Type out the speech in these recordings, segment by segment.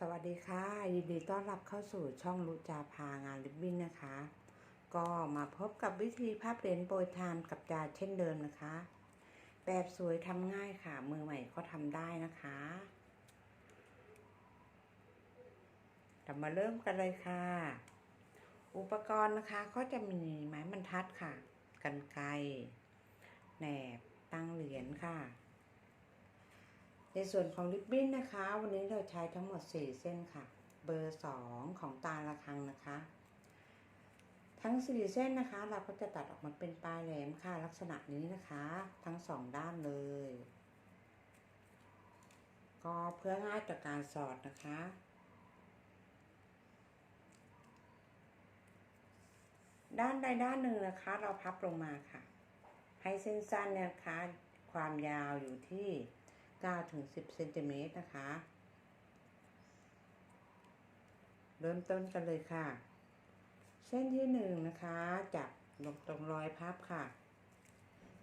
สวัสดีค่ะ ยินดีต้อนรับเข้าสู่ช่องรุจาพางานลิบบิ้นนะคะ ก็มาพบกับวิธีภาพเหรียญโปรยทานกับจาเช่นเดิมนะคะ แบบสวยทำง่ายค่ะ มือใหม่ก็ทำได้นะคะเรามาเริ่มกันเลยค่ะ อุปกรณ์นะคะก็จะมีไม้บรรทัดค่ะ กันไกรแหนบตั้งเหรียญค่ะ ในส่วนของริบบิ้นนะคะ วันนี้เราใช้ทั้งหมด 4 เส้นค่ะ เบอร์ 2 ของตาละครังนะคะ ทั้ง 4 เส้นนะคะ เราก็จะตัดออกมาเป็นปลายแหลมค่ะ ลักษณะนี้นะคะ ทั้ง 2 ด้านเลย ก็เพื่อง่ายต่อการสอดนะคะด้านใดด้านหนึ่งนะคะ เราพับลงมาค่ะ ให้เส้นสั้นเนี่ยนะคะความยาวอยู่ที่ 9ถึง10เซนติเมตรนะคะ เริ่มต้นกันเลยค่ะ เส้นที่หนึ่งนะคะจับลงตรงรอยพับค่ะ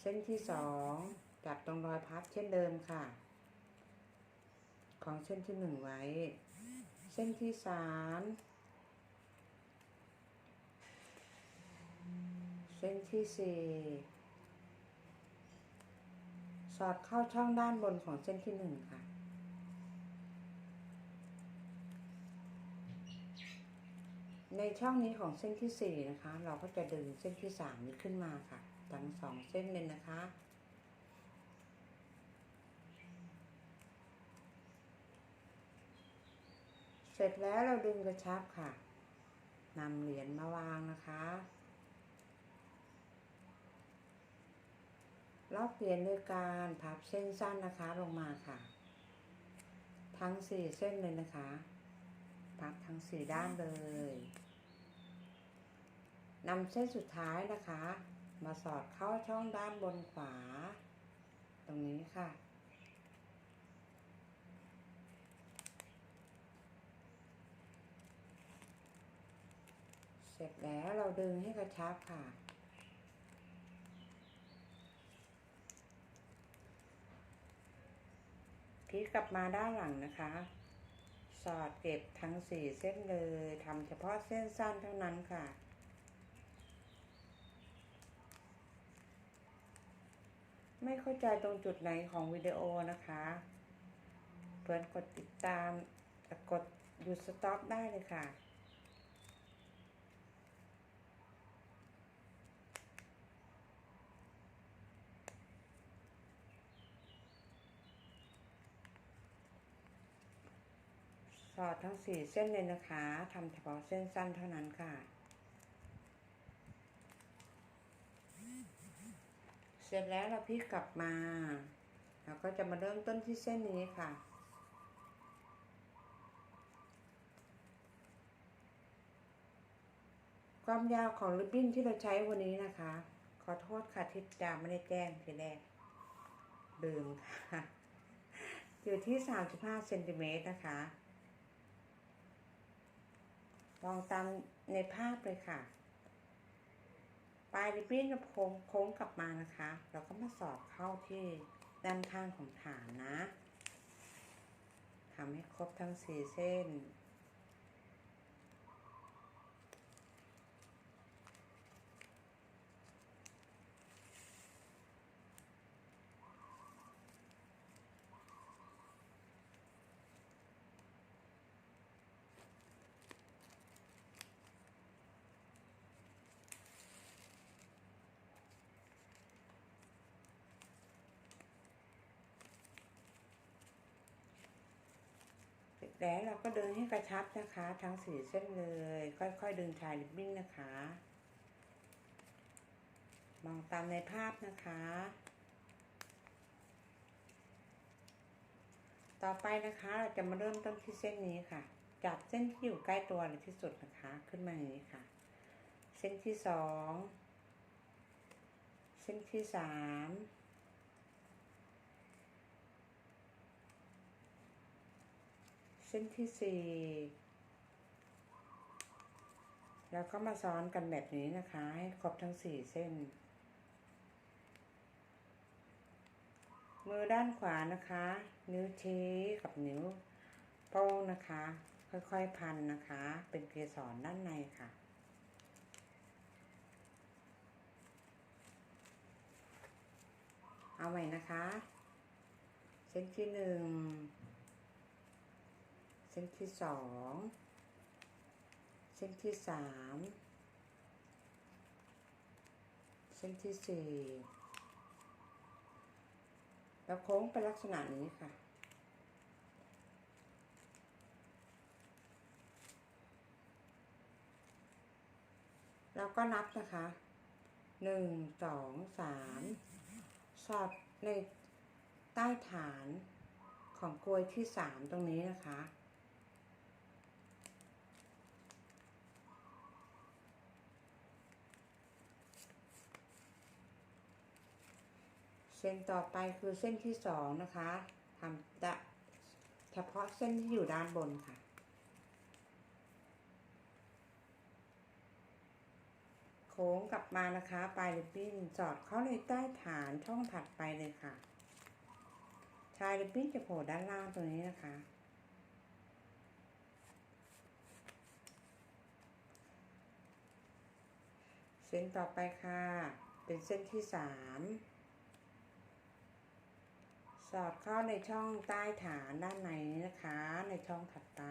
เส้นที่สองจับตรงรอยพับเช่นเดิมค่ะ ของเส้นที่หนึ่งไว้ เส้นที่สามเส้นที่สี่ สอดเข้าช่องด้านบนของเส้นที่หนึ่งค่ะ ในช่องนี้ของเส้นที่สี่นะคะ เราก็จะดึงเส้นที่สามนี้ขึ้นมาค่ะ ทั้งสองเส้นเลยนะคะเสร็จแล้วเราดึงกระชับค่ะนำเหรียญมาวางนะคะ ลอกเหรียญด้วยการพับเส้นสั้นนะคะลงมาค่ะ ทั้งสี่เส้นเลยนะคะ พับทั้งสี่ด้านเลยนำเส้นสุดท้ายนะคะ มาสอดเข้าช่องด้านบนขวา ตรงนี้ค่ะ เสร็จแล้วเราดึงให้กระชับค่ะ พลิ กลับมาด้านหลังนะคะ สอดเก็บทั้งสี่เส้นเลยทำเฉพาะเส้นสั้นเท่านั้นค่ะไม่เข้าใจตรงจุดไหนของวิดีโอนะคะ เพื่อนกดติดตามกดหยุดสต็อปได้เลยค่ะ สอดทั้งสี่เส้นเลยนะคะทำเฉพาะเส้นสั้นเท่านั้นค่ะ เสร็จแล้วเราพลิกกลับมา เราก็จะมาเริ่มต้นที่เส้นนี้ค่ะความยาวของริบบิ้นที่เราใช้วันนี้นะคะ ขอโทษค่ะที่จาไม่ได้แจ้งทีแรกลืมค่ะ อยู่ที่ 35เซนติเมตรนะคะ มองตามในภาพเลยค่ะ ปลายริบบิ้นจะโค้งโค้งกลับมานะคะ เราก็มาสอดเข้าที่ด้านข้างของฐานนะทำให้ครบทั้งสี่เส้น แล้วเราก็เดึงให้กระชับนะคะ ทั้งสี่เส้นเลย ค่อยๆดึงชายริบบิ้นนะคะ มองตามในภาพนะคะ ต่อไปนะคะเราจะมาเริ่มต้นที่เส้นนี้ค่ะ จับเส้นที่อยู่ใกล้ตัวเลยที่สุดนะคะ ขึ้นมาอย่างนี้ค่ะ เส้นที่สอง เส้นที่สาม เส้นที่สี่แล้วก็มาซ้อนกันแบบนี้นะคะ ให้ครบทั้งสี่เส้น มือด้านขวานะคะ นิ้วชี้กับนิ้วโป้งนะคะ ค่อยๆพันนะคะ เป็นเกสรด้านในค่ะเอาใหม่นะคะ เส้นที่หนึ่ง ส้นที่สองเส้นที่สามเส้นที่สี่แล้วโค้งเป็นลักษณะนี้ค่ะ แล้วก็นับนะคะหนึ่งสองสามสอดในใต้ฐานของกลวยที่สามตรงนี้นะคะ ส้นต่อไปคือเส้นที่สองนะคะทำจะเฉพาะเส้นที่อยู่ด้านบนค่ะ โค้งกลับมานะคะปลายริบบิ้นสอดเข้าในใต้ฐานช่องถัดไปเลยค่ะชายริบบิ้นจะโผล่ด้านล่างตรงนี้นะคะเส้นต่อไปค่ะ เป็นเส้นที่สาม สอดเข้าในช่องใต้ฐานด้านในนี้นะคะ ในช่องถัดไป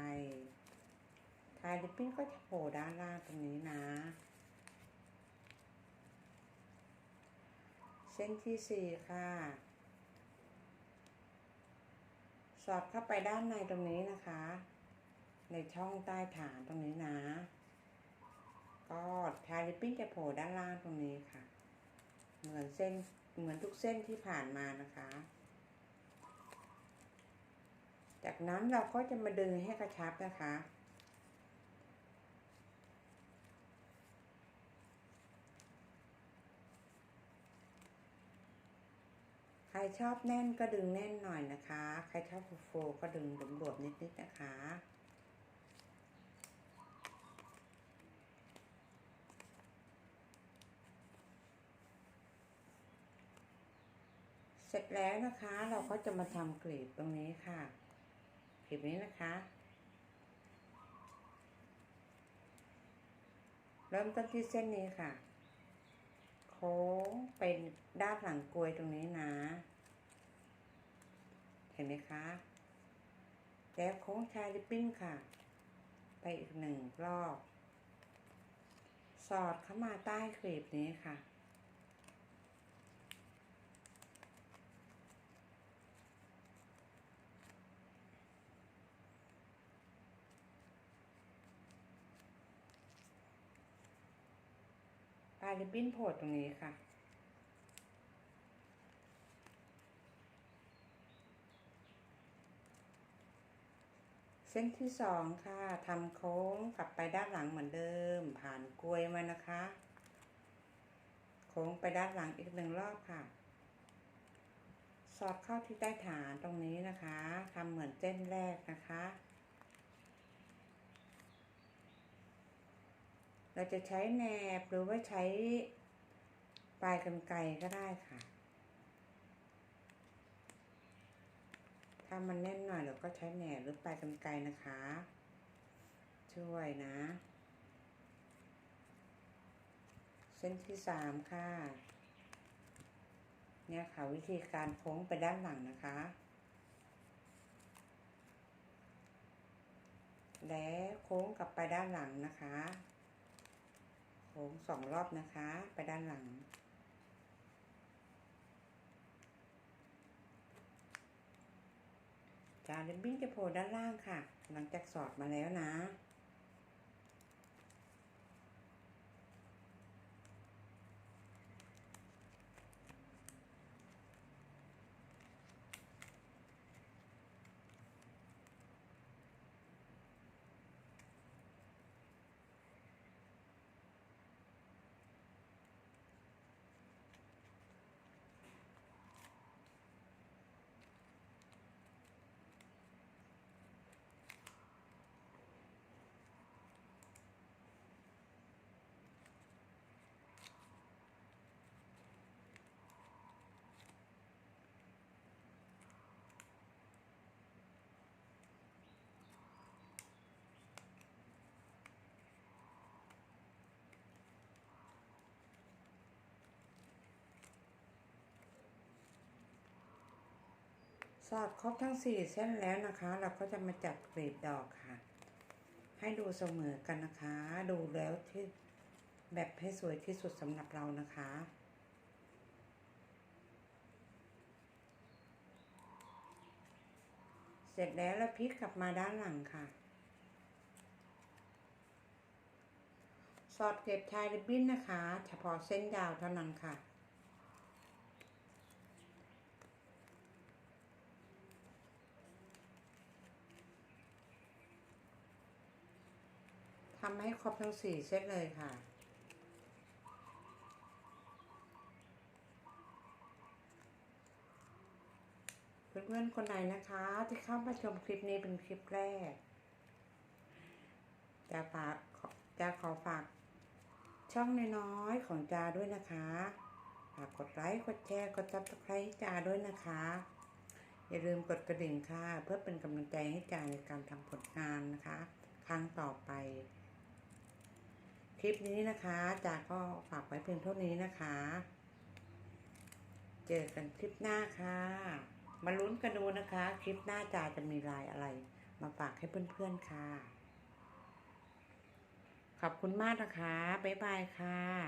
ทายริบบิ้นก็จะโผล่ด้านล่างตรงนี้นะ เส้นที่สี่ค่ะ สอดเข้าไปด้านในตรงนี้นะคะ ในช่องใต้ฐานตรงนี้นะ ก็ทายริบบิ้นจะโผล่ด้านล่างตรงนี้ค่ะ เหมือนเส้นเหมือนทุกเส้นที่ผ่านมานะคะ จากนั้นเราก็จะมาดึงให้กระชับนะคะ ใครชอบแน่นก็ดึงแน่นหน่อยนะคะ ใครชอบฟูฟูก็ดึงหลวมๆนิดๆนะคะเสร็จแล้วนะคะเราก็จะมาทำกลีบตรงนี้ค่ะ กลีบนี้นะคะ เริ่มต้นที่เส้นนี้ค่ะ โค้งเป็นด้านหลังกลวยตรงนี้นะ เห็นไหมคะ แล้วโค้งชายริบบิ้นค่ะ ไปอีกหนึ่งรอบ สอดเข้ามาใต้กลีบนี้ค่ะ ลายริบบิ้นโผล่ตรงนี้ค่ะ เส้นที่สองค่ะทำโค้งกลับไปด้านหลังเหมือนเดิม ผ่านกลวยมานะคะ โค้งไปด้านหลังอีกหนึ่งรอบค่ะ สอดเข้าที่ใต้ฐานตรงนี้นะคะทำเหมือนเส้นแรกนะคะ เราจะใช้แหนบหรือว่าใช้ปลายกรรไกรก็ได้ค่ะ ถ้ามันแน่นหน่อยเราก็ใช้แหนบหรือปลายกรรไกรนะคะ ช่วยนะ เส้นที่สามค่ะ เนี่ยค่ะวิธีการโค้งไปด้านหลังนะคะ และโค้งกลับไปด้านหลังนะคะ ค้งสองรอบนะคะ ไปด้านหลัง จานริบบิ้นจะโผล่ด้านล่างค่ะ หลังจากสอดมาแล้วนะ สอดครบทั้งสี่เส้นแล้วนะคะ เราก็จะมาจัดกลีบดอกค่ะ ให้ดูเสมอกันนะคะ ดูแล้วที่แบบให้สวยที่สุดสำหรับเรานะคะเสร็จแล้วเราพลิกกลับมาด้านหลังค่ะ สอดเก็บชายริบบิ้นนะคะ เฉพาะเส้นยาวเท่านั้นค่ะ ทำให้ครบทั้งสี่เซตเลยค่ะ เพื่อนๆคนไหนนะคะ ที่เข้ามาชมคลิปนี้เป็นคลิปแรก จะฝากจะขอฝากช่องน้อยๆของจาด้วยนะคะฝากกดไลค์ กดแชร์ กดซับสไครต์จาด้วยนะคะ อย่าลืมกดกระดิ่งค่ะ เพื่อเป็นกำลังใจให้จาในการทำผลงานนะคะ ครั้งต่อไป ลิปนี้นะคะจาก็ฝากไว้เพียงเท่านี้นะคะ เจอกันคลิปหน้าค่ะ มาลุ้นกันดูนะคะ คลิปหน้าจาจะมีลายอะไร มาฝากให้เพื่อนๆค่ะ ขอบคุณมากนะคะ บ๊ายบายค่ะ